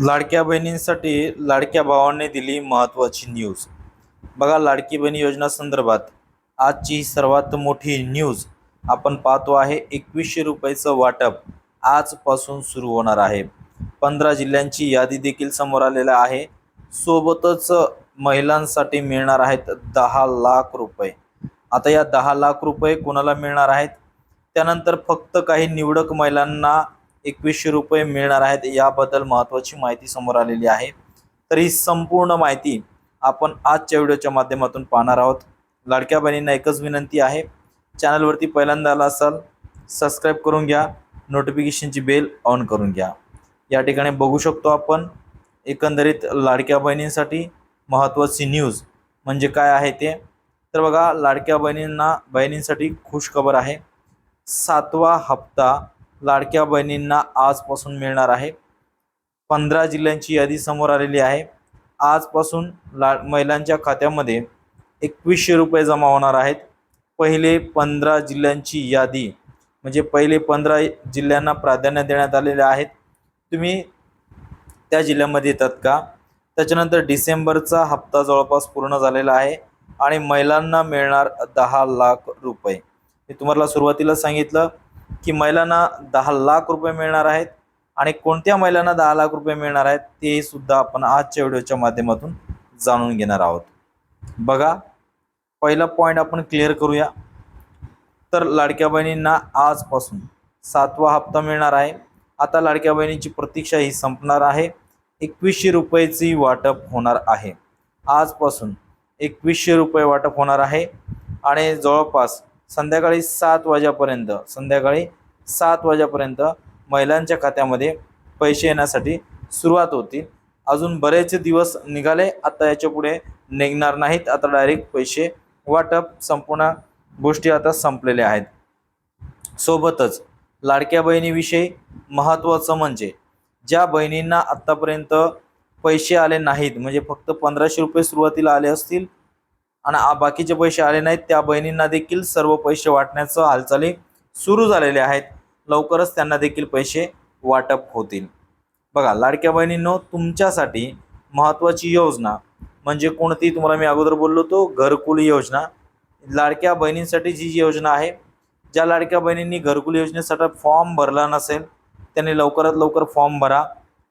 लाडक्या बहिणींसाठी लाडक्या भावांनी दिली महत्त्वाची न्यूज बघा लाडकी बहिणी योजना संदर्भात आजची सर्वात मोठी न्यूज आपण पाहतो आहे एकवीसशे रुपयाचं वाटप आजपासून सुरू होणार आहे. पंधरा जिल्ह्यांची यादी देखील समोर आलेलं आहे. सोबतच महिलांसाठी मिळणार आहेत दहा लाख रुपये. आता या दहा लाख रुपये कोणाला मिळणार आहेत? त्यानंतर फक्त काही निवडक महिलांना एकवीसशे रुपये मिळणार आहेत याबद्दल महत्त्वाची माहिती समोर आलेली आहे. तर ही संपूर्ण माहिती आपण आजच्या व्हिडिओच्या माध्यमातून पाहणार आहोत. लाडक्या बहिणींना एकच विनंती आहे चॅनलवरती पहिल्यांदा आला असाल सबस्क्राईब करून घ्या नोटिफिकेशनची बेल ऑन करून घ्या. या ठिकाणी बघू शकतो आपण एकंदरीत लाडक्या बहिणींसाठी महत्त्वाची न्यूज म्हणजे काय आहे ते. तर बघा लाडक्या बहिणींना बहिणींसाठी खुश खबर आहे. सातवा हप्ता लाडक्या बहिणींना आजपासून मिळणार आहे. पंधरा जिल्ह्यांची यादी समोर आलेली आहे. आजपासून ला महिलांच्या खात्यामध्ये एकवीसशे रुपये जमा होणार आहेत. पहिले पंधरा जिल्ह्यांची यादी म्हणजे पहिले पंधरा जिल्ह्यांना प्राधान्य देण्यात आलेले आहेत. तुम्ही त्या जिल्ह्यामध्ये येतात का? त्याच्यानंतर डिसेंबरचा हप्ता जवळपास पूर्ण झालेला आहे आणि महिलांना मिळणार दहा लाख रुपये. मी तुम्हाला सुरुवातीला सांगितलं की महिलांना दहा लाख रुपये मिळणार आहेत आणि कोणत्या महिलांना दहा लाख रुपये मिळणार आहेत ते सुद्धा आपण आजच्या व्हिडिओच्या माध्यमातून जाणून घेणार आहोत. बघा पहिला पॉईंट आपण क्लिअर करूया. तर लाडक्या बहिणींना आजपासून सातवा हप्ता मिळणार आहे. आता लाडक्या बहिणींची प्रतीक्षा ही संपणार आहे. एकवीसशे रुपयेची वाटप होणार आहे. आजपासून एकवीसशे रुपये वाटप होणार आहे. आणि जवळपास संध्याकाळी सात वाजेपर्यंत संध्याकाळी सात वाजेपर्यंत महिलांच्या खात्यामध्ये पैसे येण्यासाठी सुरुवात होतील अजून बरेच दिवस निघाले आता याच्यापुढे निघणार नाहीत. आता डायरेक्ट पैसे वाटप संपूर्ण गोष्टी आता संपलेल्या आहेत. सोबतच लाडक्या बहिणीविषयी महत्त्वाचं म्हणजे ज्या बहिणींना आत्तापर्यंत पैसे आले नाहीत म्हणजे फक्त पंधराशे रुपये सुरुवातीला आले असतील आणि आ- बाकीचे पैसे आले नाहीत. त्या बहिणींना देखील सर्व पैसे वाटण्याचं हालचाली सुरू झालेले आहेत. लवकरच त्यांना देखील पैसे वाटप होतील. बघा लाडक्या बहिणींनो तुमच्यासाठी महत्त्वाची योजना म्हणजे कोणती? तुम्हाला मी अगोदर बोललो तो घरकुल योजना. लाडक्या बहिणींसाठी जी योजना आहे ज्या लाडक्या बहिणींनी घरकुल योजनेसाठी फॉर्म भरला नसेल त्यांनी लवकरात लवकर फॉर्म भरा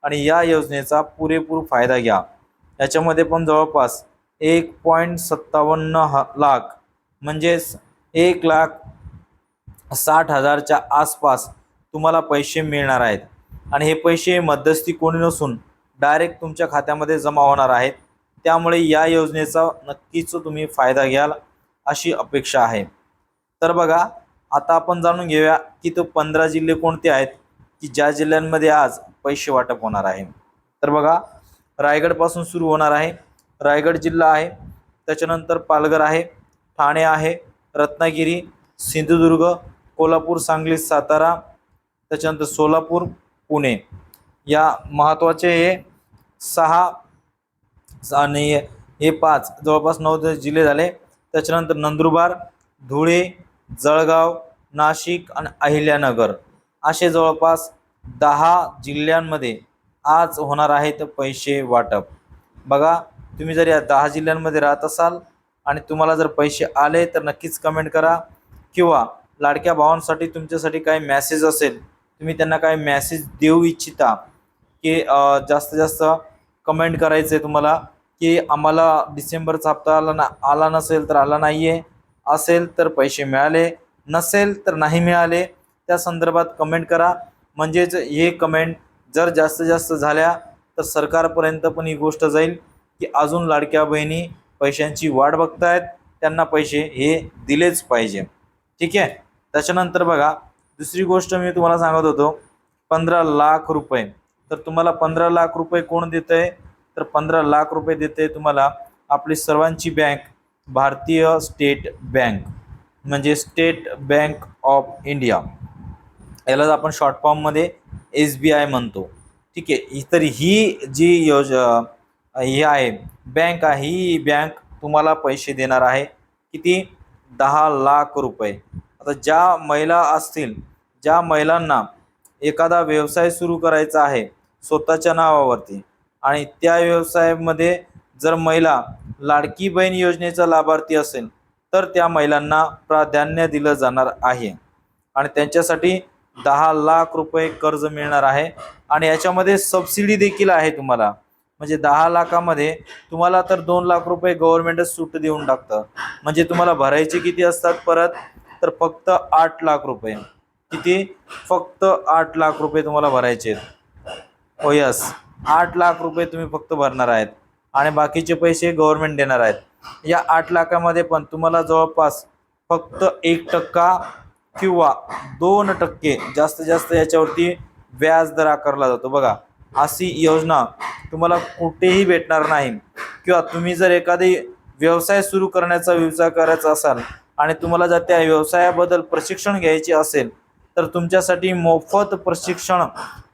आणि या योजनेचा पुरेपूर फायदा घ्या. याच्यामध्ये पण जवळपास एक पॉईंट सत्तावन्न ह लाख म्हणजेच एक लाख साठ हजारच्या आसपास तुम्हाला पैसे मिळणार आहेत. आणि हे पैसे मध्यस्थी कोणी नसून डायरेक्ट तुमच्या खात्यामध्ये जमा होणार आहेत. त्यामुळे या योजनेचा नक्कीच तुम्ही फायदा घ्याल अशी अपेक्षा आहे. तर बघा आता आपण जाणून घेऊया की तो पंधरा जिल्हे कोणते आहेत की ज्या जिल्ह्यांमध्ये आज पैसे वाटप होणार आहे. तर बघा रायगडपासून सुरू होणार आहे. रायगड जिल्हा आहे. त्याच्यानंतर पालघर आहे ठाणे आहे रत्नागिरी सिंधुदुर्ग कोल्हापूर सांगली सातारा त्याच्यानंतर सोलापूर पुणे. या महत्त्वाचे हे सहा आणि हे पाच जवळपास नऊ जिल्हे झाले. त्याच्यानंतर नंदुरबार धुळे जळगाव नाशिक आणि अहिल्यानगर. असे जवळपास दहा जिल्ह्यांमध्ये आज होणार आहेत पैसे वाटप. बघा तुम्ही जर या दहा जिल्ह्यांमध्ये राहत असाल आणि तुम्हाला जर पैसे आले तर नक्कीच कमेंट करा. किंवा लाडक्या भावांसाठी तुमच्यासाठी काही मॅसेज असेल तुम्ही त्यांना काही मॅसेज देऊ इच्छिता की जास्तीत जास्त कमेंट करायचं आहे तुम्हाला की आम्हाला डिसेंबरचा हप्ता आला ना आला नसेल तर आला नाही आहे असेल तर पैसे मिळाले नसेल तर नाही मिळाले त्या संदर्भात कमेंट करा. म्हणजेच हे कमेंट जर जास्तीत जास्त झाल्या तर सरकारपर्यंत पण ही गोष्ट जाईल. की अजून लाडक्या बहिणी पैशांची वाट बघतायत त्यांना पैसे हे दिलेच पाहिजे. ठीक आहे? त्याच्यानंतर बघा दुसरी गोष्ट मी तुम्हाला सांगत होतो पंधरा लाख रुपये. तर तुम्हाला पंधरा लाख रुपये कोण देतं आहे तर पंधरा लाख रुपये देते तुम्हाला आपली सर्वांची बँक भारतीय स्टेट बँक. म्हणजे स्टेट बँक ऑफ इंडिया. यालाच आपण शॉर्ट फॉर्ममध्ये एस बी आय म्हणतो. ठीक आहे? तर ही जी योज ही आहे. बँक आहे. ही बँक तुम्हाला पैसे देणार आहे. किती? दहा लाख रुपये. आता ज्या महिला असतील ज्या महिलांना एखादा व्यवसाय सुरू करायचा आहे स्वतःच्या नावावरती आणि त्या व्यवसायामध्ये जर महिला लाडकी बहीण योजनेचा लाभार्थी असेल तर त्या महिलांना प्राधान्य दिलं जाणार आहे. आणि त्यांच्यासाठी दहा लाख रुपये कर्ज मिळणार आहे. आणि याच्यामध्ये सबसिडी देखील आहे तुम्हाला. म्हणजे दहा लाखामध्ये तुम्हाला तर दोन लाख रुपये गव्हर्नमेंटच सूट देऊन टाकतं. म्हणजे तुम्हाला भरायचे किती असतात परत? तर फक्त आठ लाख रुपये. किती? फक्त आठ लाख रुपये तुम्हाला भरायचे आहेत. हो यस आठ लाख रुपये तुम्ही फक्त भरणार आहेत. आणि बाकीचे पैसे गव्हर्नमेंट देणार आहेत. या आठ लाखामध्ये पण तुम्हाला जवळपास फक्त एक टक्का किंवा दोन टक्के जास्तीत जास्त याच्यावरती व्याज दर आकारला जातो. बघा अशी योजना तुम्हाला कुठेही भेटणार नाही. किंवा तुम्ही जर एखादी व्यवसाय सुरू करण्याचा विचार करायचा असाल आणि तुम्हाला जर त्या व्यवसायाबद्दल प्रशिक्षण घ्यायचे असेल तर तुमच्यासाठी मोफत प्रशिक्षण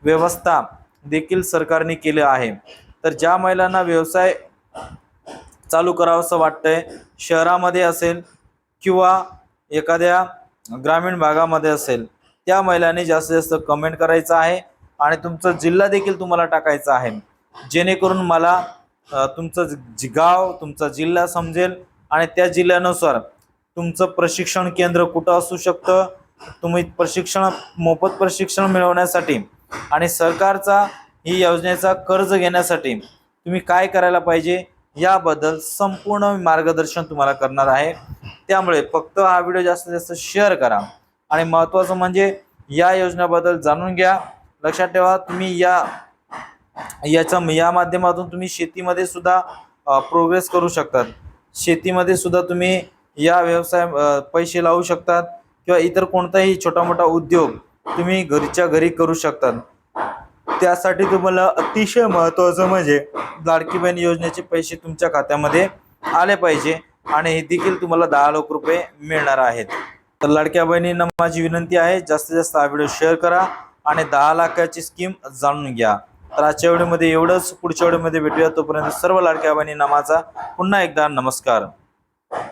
व्यवस्था देखील सरकारने केलं आहे. तर ज्या महिलांना व्यवसाय चालू करावंसं वाटतंय शहरामध्ये असेल किंवा एखाद्या ग्रामीण भागामध्ये असेल त्या महिलांनी जास्तीत जास्त कमेंट करायचं आहे. आणि तुमचा जिल्हा देखील तुम्हाला टाकायचा आहे. जेणेकरून मला तुमचं गाव तुमचा जिल्हा समजेल आणि त्या जिल्ह्यानुसार तुमचं प्रशिक्षण केंद्र कुठं असू शकतं तुम्ही प्रशिक्षण मोफत प्रशिक्षण मिळवण्यासाठी आणि सरकारचा ही योजनेचा कर्ज घेण्यासाठी तुम्ही काय करायला पाहिजे याबद्दल संपूर्ण मार्गदर्शन तुम्हाला करणार आहे. त्यामुळे फक्त हा व्हिडिओ जास्तीत जास्त शेअर करा आणि महत्त्वाचं म्हणजे या योजनेबद्दल जाणून घ्या. लक्षात ठेवा तुम्ही या याच्या या माध्यमातून तुम्ही शेतीमध्ये सुद्धा प्रोग्रेस करू शकतात. शेतीमध्ये सुद्धा तुम्ही या व्यवसाय पैसे लावू शकतात किंवा इतर कोणताही छोटा मोठा उद्योग तुम्ही घरच्या घरी करू शकतात. त्यासाठी तुम्हाला अतिशय महत्त्वाचं म्हणजे लाडकी बहीण योजनेचे पैसे तुमच्या खात्यामध्ये आले पाहिजे आणि हे देखील तुम्हाला दहा लाख रुपये मिळणार आहेत. तर लाडक्या बहिणींना माझी विनंती आहे जास्तीत जास्त हा व्हिडिओ शेअर करा. आणि दहा लाखाची स्कीम जाणून घ्या. तर आजच्या व्हिडिओमध्ये एवढंच. पुढच्या व्हिडिओमध्ये भेटूया. तोपर्यंत सर्व लाडक्या बहिणी नामाचा पुन्हा एकदा नमस्कार.